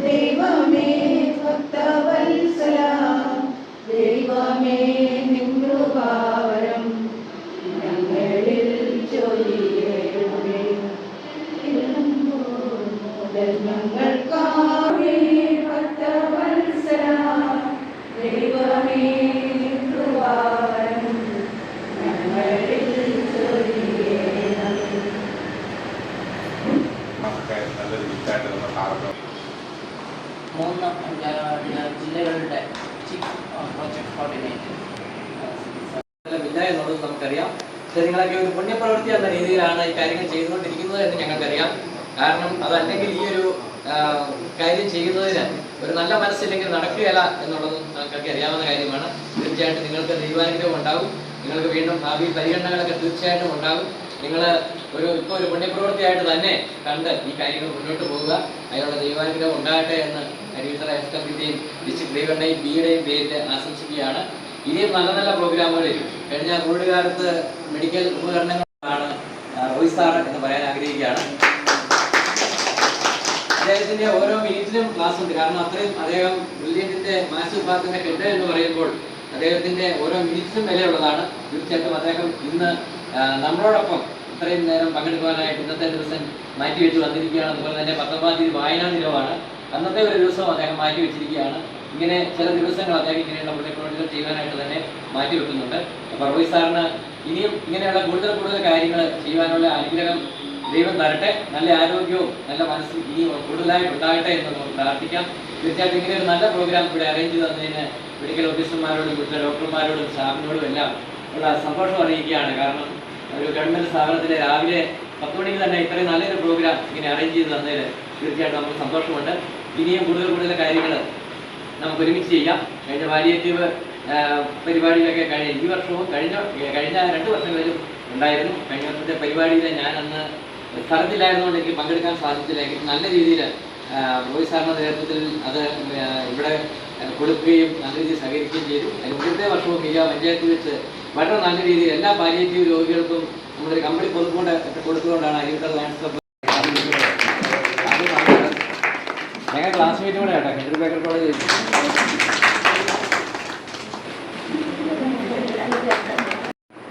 देवमे भक्तवल्सला देवमे निमृपा മൂന്ന് ജില്ലകളുടെ chief project coordinator ഇല്ല നമുക്കറിയാം. ജനങ്ങളൊക്കെ നിങ്ങളൊക്കെ ഒരു പുണ്യപ്രവൃത്തി എന്ന രീതിയിലാണ് ഈ കാര്യങ്ങൾ ചെയ്തുകൊണ്ടിരിക്കുന്നത് എന്ന് ഞങ്ങൾക്കറിയാം. കാരണം അതല്ലെങ്കിൽ ഈ ഒരു കാര്യം ചെയ്യുന്നതിന് ഒരു നല്ല മനസ്സില്ലെങ്കിൽ നടക്കുകയില്ല എന്നുള്ളത് ഞങ്ങൾക്ക് അറിയാവുന്ന കാര്യമാണ്. തീർച്ചയായിട്ടും നിങ്ങൾക്ക് ദൈവാനുഗ്രഹം ഉണ്ടാകും. നിങ്ങൾക്ക് വീണ്ടും ഭാവി പരിഗണനകളൊക്കെ തീർച്ചയായിട്ടും ഉണ്ടാകും. നിങ്ങൾ ഒരു ഇപ്പോൾ ഒരു പുണ്യപ്രവൃത്തിയായിട്ട് തന്നെ കണ്ട് ഈ കാര്യങ്ങൾ മുന്നോട്ട് പോവുക. അതിനുള്ള ദൈവാനുഗ്രഹം ഉണ്ടാകട്ടെ എന്ന് എഫ് കമ്പിന്റെയും ഡിസ്ട്രിക്ട് ബിയുടെയും പേരിൽ ആശംസിക്കുകയാണ് ഇനിയും നല്ല നല്ല പ്രോഗ്രാമുകളിൽ കഴിഞ്ഞ കോവിഡ് കാലത്ത് മെഡിക്കൽ ഉപകരണങ്ങളാണ് റോയ്സാർ എന്ന് പറയാൻ ആഗ്രഹിക്കുകയാണ്. അദ്ദേഹത്തിന്റെ ഓരോ മിനിറ്റിലും ക്ലാസ് ഉണ്ട്. കാരണം അത്രയും അദ്ദേഹം ബ്രില്യന്റിന്റെ മാത്സ് വിഭാഗത്തിന്റെ ഹെഡ് എന്ന് പറയുമ്പോൾ അദ്ദേഹത്തിന്റെ ഓരോ മിനിറ്റിലും വിലയുള്ളതാണ്. തീർച്ചയായിട്ടും അദ്ദേഹം ഇന്ന് നമ്മളോടൊപ്പം ഇത്രയും നേരം പങ്കെടുക്കുവാനായിട്ട് ഇന്നത്തെ ദിവസം മാറ്റിവെച്ച് വന്നിരിക്കുകയാണ്. അതുപോലെ തന്നെ പത്തൊമ്പതാം തീയതി വായനാ ദിനമാണ് അന്നത്തെ ഒരു ദിവസം അദ്ദേഹം മാറ്റി വെച്ചിരിക്കുകയാണ്. ഇങ്ങനെ ചില ദിവസങ്ങൾ അദ്ദേഹം ഇങ്ങനെയുള്ള പുണ്യപ്രവർത്തികൾ ചെയ്യാനായിട്ട് തന്നെ മാറ്റി വെക്കുന്നുണ്ട്. റോയ് സാറിന് ഇനിയും ഇങ്ങനെയുള്ള കൂടുതൽ കൂടുതൽ കാര്യങ്ങൾ ചെയ്യുവാനുള്ള അനുഗ്രഹം ദൈവം തരട്ടെ. നല്ല ആരോഗ്യവും നല്ല മനസ്സും ഇനി കൂടുതലായിട്ട് ഉണ്ടാകട്ടെ എന്ന് നമുക്ക് പ്രാർത്ഥിക്കാം. തീർച്ചയായിട്ടും ഇങ്ങനെ ഒരു നല്ല പ്രോഗ്രാം ഇവിടെ അറേഞ്ച് തന്നതിന് മെഡിക്കൽ ഓഫീസർമാരോടും ഇവിടുത്തെ ഡോക്ടർമാരോടും സ്റ്റാഫിനോടും എല്ലാം ഉള്ള സന്തോഷം അറിയിക്കുകയാണ്. കാരണം ഒരു ഗവൺമെന്റ് സ്ഥാപനത്തിലെ രാവിലെ പത്ത് മണിക്ക് തന്നെ ഇത്രയും നല്ലൊരു പ്രോഗ്രാം ഇങ്ങനെ അറേഞ്ച് ചെയ്ത് തന്നതിൽ തീർച്ചയായിട്ടും നമുക്ക് സന്തോഷമുണ്ട്. ഇനിയും കൂടുതൽ കൂടുതൽ കാര്യങ്ങൾ നമുക്ക് ഒരുമിച്ച് ചെയ്യാം. കഴിഞ്ഞ പാലിയേറ്റീവ് പരിപാടിയിലൊക്കെ കഴിഞ്ഞ ഈ വർഷവും കഴിഞ്ഞ കഴിഞ്ഞ രണ്ട് വർഷങ്ങളിലും ഉണ്ടായിരുന്നു. കഴിഞ്ഞ വർഷത്തെ പരിപാടിയിൽ ഞാൻ അന്ന് സ്ഥലത്തില്ലായിരുന്നുകൊണ്ട് എനിക്ക് പങ്കെടുക്കാൻ സാധിച്ചില്ല. നല്ല രീതിയിൽ റോയ് സാറിന്റെ നേതൃത്വത്തിൽ അത് ഇവിടെ കൊടുക്കുകയും നല്ല രീതിയിൽ സഹകരിക്കുകയും ചെയ്തു. മുമ്പത്തെ വർഷവും മിക പഞ്ചായത്ത് വെച്ച് വളരെ നല്ല രീതിയിൽ എല്ലാ പാലിയേറ്റീവ് രോഗികൾക്കും നമ്മളൊരു കമ്പനി പൊതുക്കൊണ്ട് കൊടുത്തുകൊണ്ടാണ് ലയൺസ് ക്ലബ്ബ് ക്ലാസ്മേറ്റും കൂടെ ആട്ടെ ഹെൻറി ബേക്കർ കോളേജ്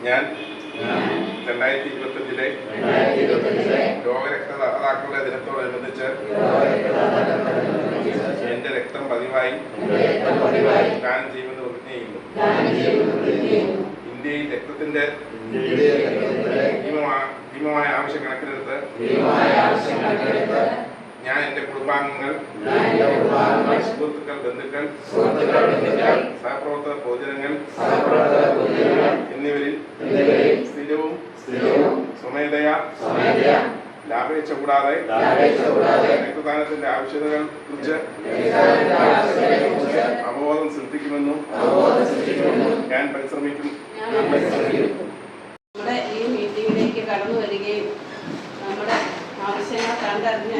ഞാൻ രണ്ടായിരത്തി ഇരുപത്തഞ്ചിലെ ലോകരക്തദാതാക്കളുടെ ദിനത്തോടനുബന്ധിച്ച് എന്റെ രക്തം പതിവായി ദാനം ചെയ്യുമെന്ന് പ്രതിജ്ഞ ചെയ്യുന്നു. ഇന്ത്യയിൽ രക്തത്തിന്റെ ഭീമമായ ആവശ്യം കണക്കിലെടുത്ത് ഞാൻ എന്റെ കുടുംബാംഗങ്ങൾ സുഹൃത്തുക്കൾ ബന്ധുക്കൾ സഹപ്രവർത്തക പൊതുജനങ്ങൾ എന്നിവരിൽ സ്ഥിരവും സ്വമേധയാ ലാഭേച്ഛ കൂടാതെ രക്തദാനത്തിന്റെ ആവശ്യകതകൾ കുറിച്ച് അവബോധം സൃഷ്ടിക്കുമെന്നും ഞാൻ പരിശ്രമിക്കും. നമ്മുടെ ഈ മീറ്റിംഗിലേക്ക് കടന്നു വരികയും നമ്മുടെ ആവശ്യങ്ങൾ കണ്ടറിഞ്ഞ്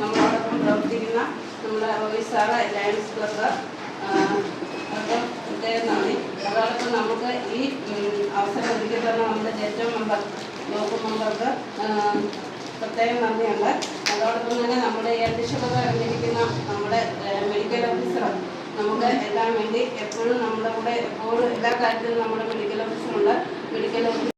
നമ്മളോടൊപ്പം പ്രവർത്തിക്കുന്ന നമ്മുടെ റോയി സാറ് ലയൺസ് ക്ലബ്ബ് പ്രത്യേകം നന്ദി. അതോടൊപ്പം നമുക്ക് ഈ അവസരം ഒരുക്കി നമ്മുടെ ജെറ്റോ മെമ്പർ ബ്ലോക്ക് മെമ്പർക്ക് പ്രത്യേകം നന്ദിയുണ്ട്. അതോടൊപ്പം തന്നെ നമ്മുടെ ഈ അധ്യക്ഷത അറിഞ്ഞിരിക്കുന്ന നമ്മുടെ മെഡിക്കൽ ഓഫീസർ നമുക്ക് എല്ലാം വേണ്ടി എപ്പോഴും നമ്മുടെ കൂടെ എപ്പോഴും എല്ലാ കാര്യത്തിലും നമ്മുടെ മെഡിക്കൽ ഓഫീസറുണ്ട് മെഡിക്കൽ ഓഫീസർ